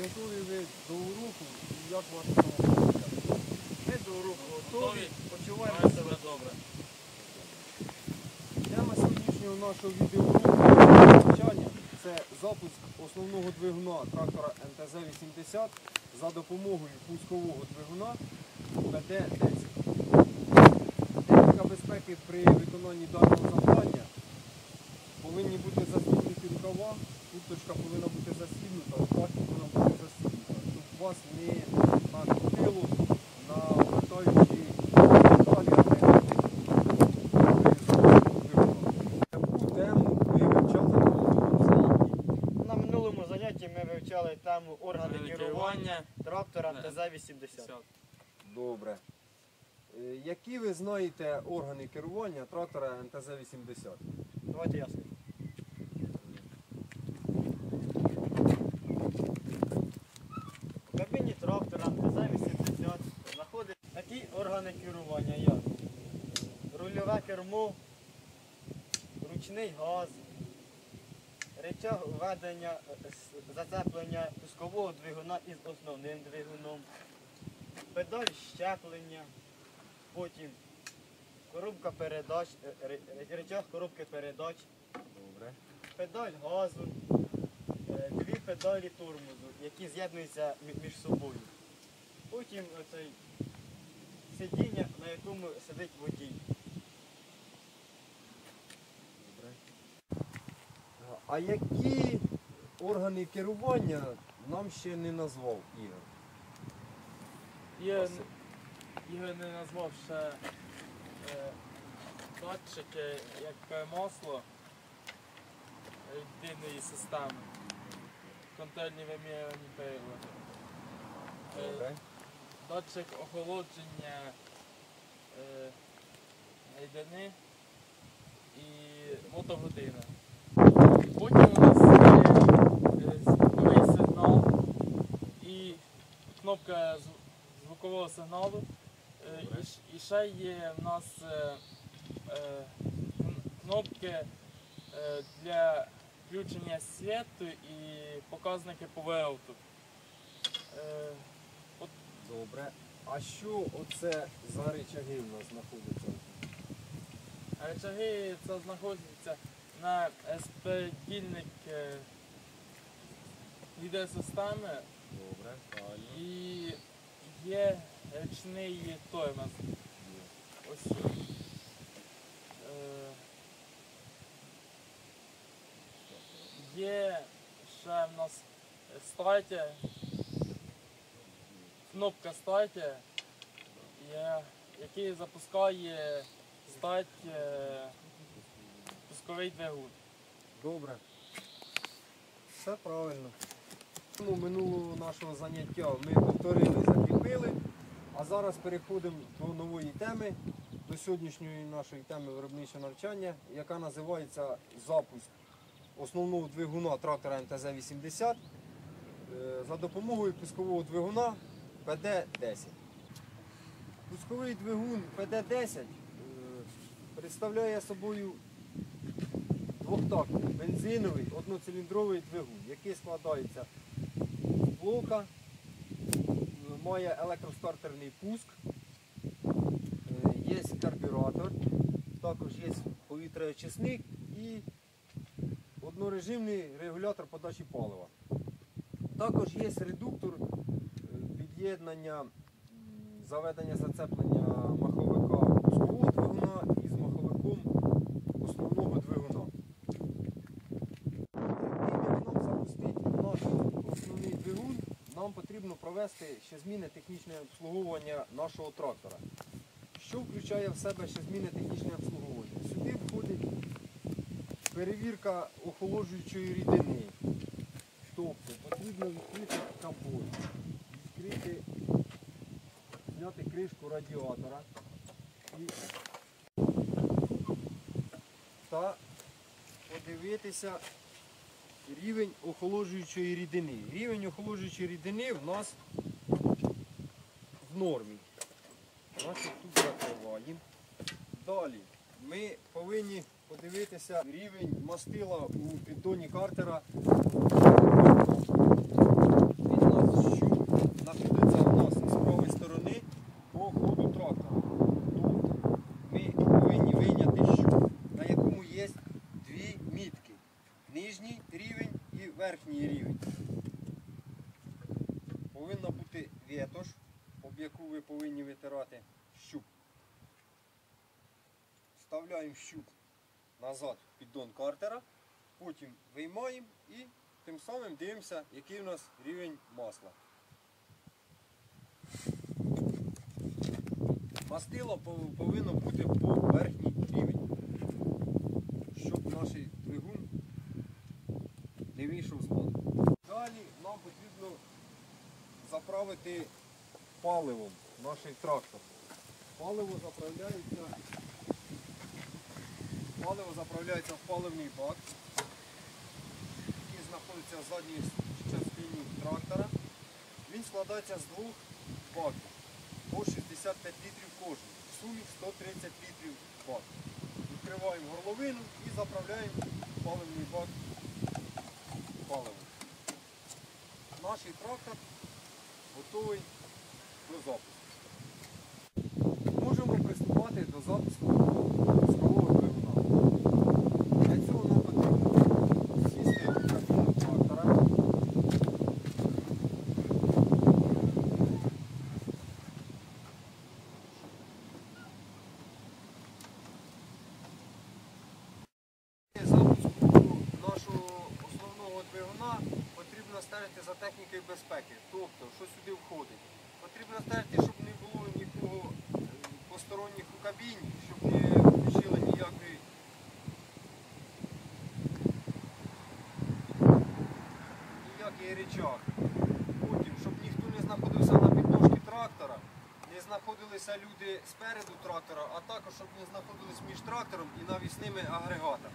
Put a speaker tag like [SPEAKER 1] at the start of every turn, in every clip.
[SPEAKER 1] готові ви до уроку і як ваше самопочуття?
[SPEAKER 2] Ми до уроку готові, почуваємо себе
[SPEAKER 3] добре.
[SPEAKER 1] Тема сьогоднішнього нашого відеоуроку навчання це запуск основного двигуна трактора МТЗ-80 за допомогою пускового двигуна ПД-10. Техніка безпеки при виконанні даного завдання повинні бути застібнуті рукава, курточка повинна бути застібнута, плащ повинна вас не накрутило на обертаючі деталі агрегати Яку тему ви вивчали на минулому занятті?
[SPEAKER 2] На минулому занятті ми вивчали тему органи
[SPEAKER 3] Органи
[SPEAKER 2] керування трактора
[SPEAKER 3] Да.
[SPEAKER 2] МТЗ-80.
[SPEAKER 1] Добре. Е, Які ви знаєте органи керування трактора МТЗ-80?
[SPEAKER 2] Давайте я скажу. У кабіні трактора МТЗ-80 знаходять такі органи керування, як рульове кермо, ручний газ, речаг введення е, зацеплення пускового двигуна із основним двигуном, педаль щеплення, потім коробка передач, е, ре- ре- речаг коробки передач,
[SPEAKER 1] Добре.
[SPEAKER 2] педаль газу, е, дві педалі тормозу, які з'єднуються між собою. Потім оцей сидіння, на якому сидить водій.
[SPEAKER 1] А які органи керування нам ще не назвав Ігор?
[SPEAKER 3] Ігор не назвав ще е, датчики, як масло єдиної системи. Контрольні вимірювані прилади. Е. датчик охолодження е, рідини і мотогодина. Потім у нас є е, звуковий сигнал і кнопка звукового сигналу. Е, і, ще є в нас е, е, кн- кнопки е, для включення світу і показники повороту. Е,
[SPEAKER 1] Добре. А що оце за речаги в нас знаходяться?
[SPEAKER 3] Речаги це знаходиться на розподільник е, відеосистеми
[SPEAKER 1] Добре, правильно.
[SPEAKER 3] і є ручний тормоз. Ось. Е, є ще в нас стартер, кнопка стартер, який запускає стать е, пусковий двигун.
[SPEAKER 1] Добре. Все правильно. Тому минулого нашого заняття ми повторили, закріпили. А зараз переходимо до нової теми, до сьогоднішньої нашої теми виробничого навчання, яка називається запуск основного двигуна трактора МТЗ-80 е, за допомогою пускового двигуна ПД-10. Пусковий двигун ПД-10 е, представляє собою двохтактний бензиновий одноциліндровий двигун, який складається з блока, е, має електростартерний пуск, е, є карбюратор, також є повітряочисник і однорежимний регулятор подачі палива. Також є редуктор під'єднання м, заведення зацеплення маховика пускового двигуна із маховиком основного двигуна. Тим, як нам запустити наш основний двигун, нам потрібно провести ще зміни технічне обслуговування нашого трактора. Що включає в себе ще зміни технічне обслуговування? Сюди входить перевірка охолоджуючої рідини. Тобто потрібно відкрити капот, відкрити, зняти кришку радіатора і та подивитися рівень охолоджуючої рідини. Рівень охолоджуючої рідини в нас в нормі. Значить, тут закриваємо. Далі ми повинні подивитися рівень мастила у піддоні картера. Він у верхній рівень. Повинна бути ветош, об яку ви повинні витирати щуп. Вставляємо щуп назад піддон картера, потім виймаємо і тим самим дивимося, який у нас рівень масла. Мастило повинно бути по верхній рівень, щоб наш двигун не вийшов з ладу. Далі нам потрібно заправити паливом наш трактор. Паливо заправляється, паливо заправляється в паливний бак, який знаходиться в задній частині трактора. Він складається з двох баків по 65 літрів кожен. В сумі 130 літрів бак. Відкриваємо горловину і заправляємо паливний бак паливом. Наш трактор готовий до запуску. Можемо приступати до запуску пускового двигуна. Для цього нам потрібно сісти в кабіну трактора. запуску нашого основного двигуна потрібно стежити за технікою безпеки. Тобто, що сюди входить? Потрібно стежити, щоб не було нікого е, посторонніх щоб не включили ніякої ніякий речах. Потім, щоб ніхто не знаходився на підножці трактора, не знаходилися люди спереду трактора, а також щоб не знаходились між трактором і навісними агрегатами.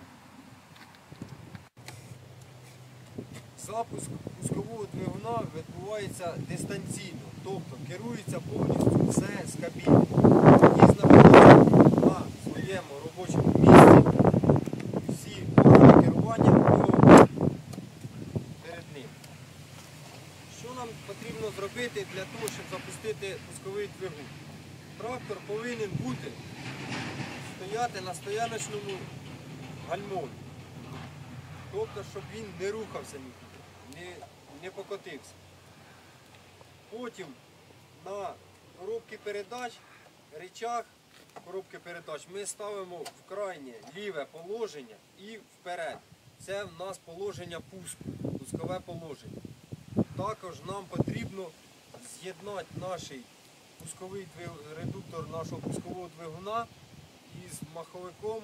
[SPEAKER 1] Запуск пускового двигуна відбувається дистанційно, тобто керується повністю все з кабіни. Водій знаходиться на своєму робочому місці. Всі органи керування у нього перед ним. Що нам потрібно зробити для того, щоб запустити пусковий двигун? Трактор повинен бути стояти на стояночному гальмові. Тобто, щоб він не рухався нікуди, не, не покотився. Потім на коробки передач, речах коробки передач ми ставимо в крайнє ліве положення і вперед. Це в нас положення пуску, пускове положення. Також нам потрібно з'єднати наш пусковий редуктор нашого пускового двигуна із маховиком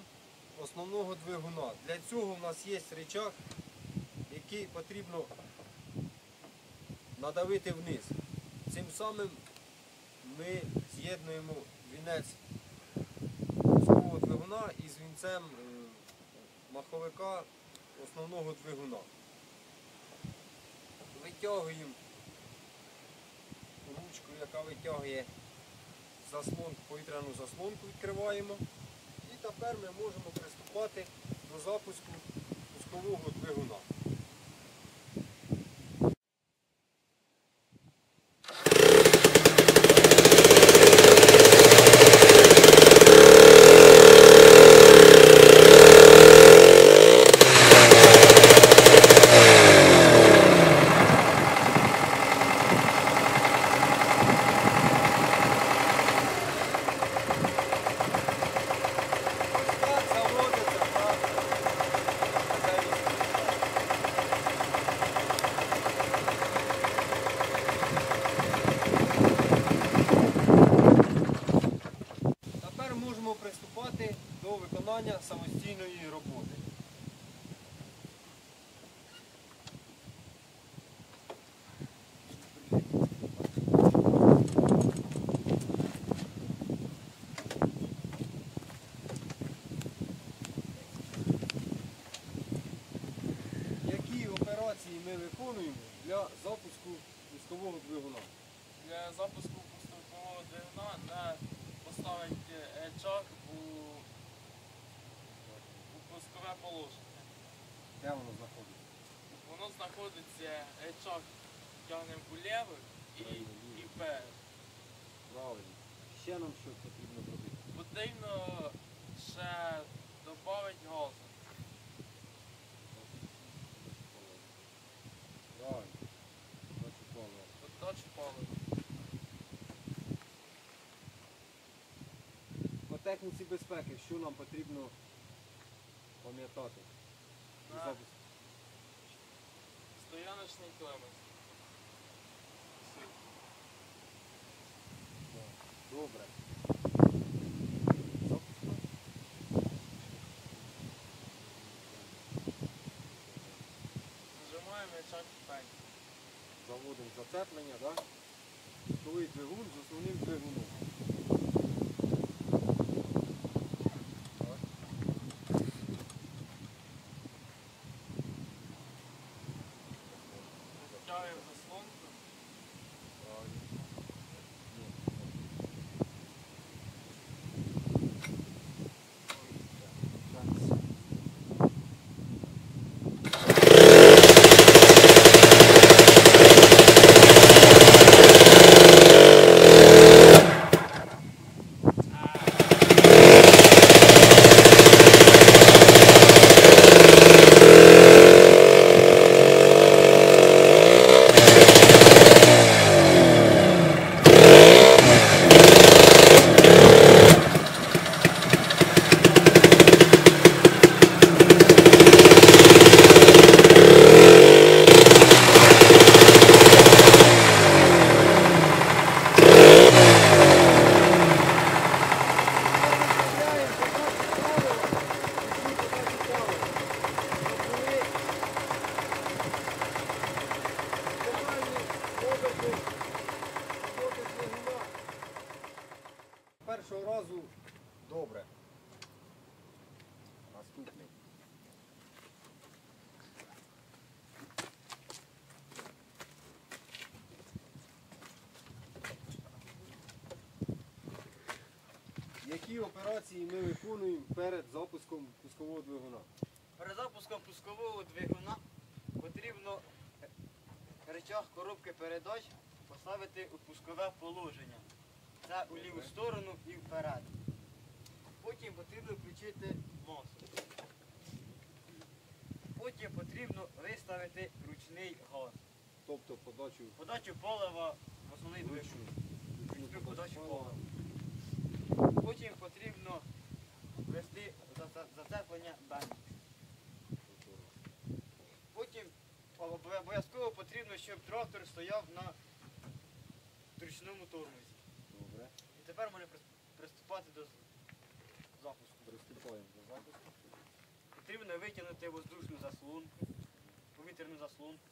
[SPEAKER 1] основного двигуна. Для цього в нас є речах, який потрібно надавити вниз. Цим самим ми з'єднуємо вінець пускового двигуна із вінцем е, маховика основного двигуна. Витягуємо ручку, яка витягує заслонку, повітряну заслонку відкриваємо. Тепер ми можемо приступати до запуску пускового двигуна. Так, заводиться, так. Тепер можемо приступати до виконання самостійної роботи. Які операції ми виконуємо для запуску пускового двигуна?
[SPEAKER 3] Для запуску пускового двигуна на поставити речах у, у пускове положення.
[SPEAKER 1] Де воно знаходиться?
[SPEAKER 3] Воно знаходиться речах тягнемо вліво і, і вперед.
[SPEAKER 1] Правильно. Ще нам що потрібно зробити?
[SPEAKER 3] Потрібно ще додати газу. подачу палива.
[SPEAKER 1] По техніці безпеки, що нам потрібно пам'ятати?
[SPEAKER 3] стояночний клемент.
[SPEAKER 1] Добре.
[SPEAKER 3] Нажимаємо рычаг пень.
[SPEAKER 1] Заводимо зацеплення, да? Пусковий двигун з основним двигуном. Які операції ми виконуємо перед запуском пускового двигуна?
[SPEAKER 2] Перед запуском пускового двигуна потрібно рычаг коробки передач поставити у пускове положення. Це у ліву сторону і вперед. Потім потрібно включити масу. Потім потрібно виставити ручний газ.
[SPEAKER 1] Тобто подачу
[SPEAKER 2] Подачу палива в основний двигун.
[SPEAKER 1] подачу
[SPEAKER 2] подачу
[SPEAKER 1] палива.
[SPEAKER 2] палива. Потім потрібно ввести заце- зацеплення. Потім обов'язково потрібно, щоб трактор стояв на ручному тормозі.
[SPEAKER 1] Добре.
[SPEAKER 2] І тепер можна приступати до запуску.
[SPEAKER 1] Приступаємо до запуску.
[SPEAKER 2] Потрібно витягнути воздушну заслонку, повітряну заслонку.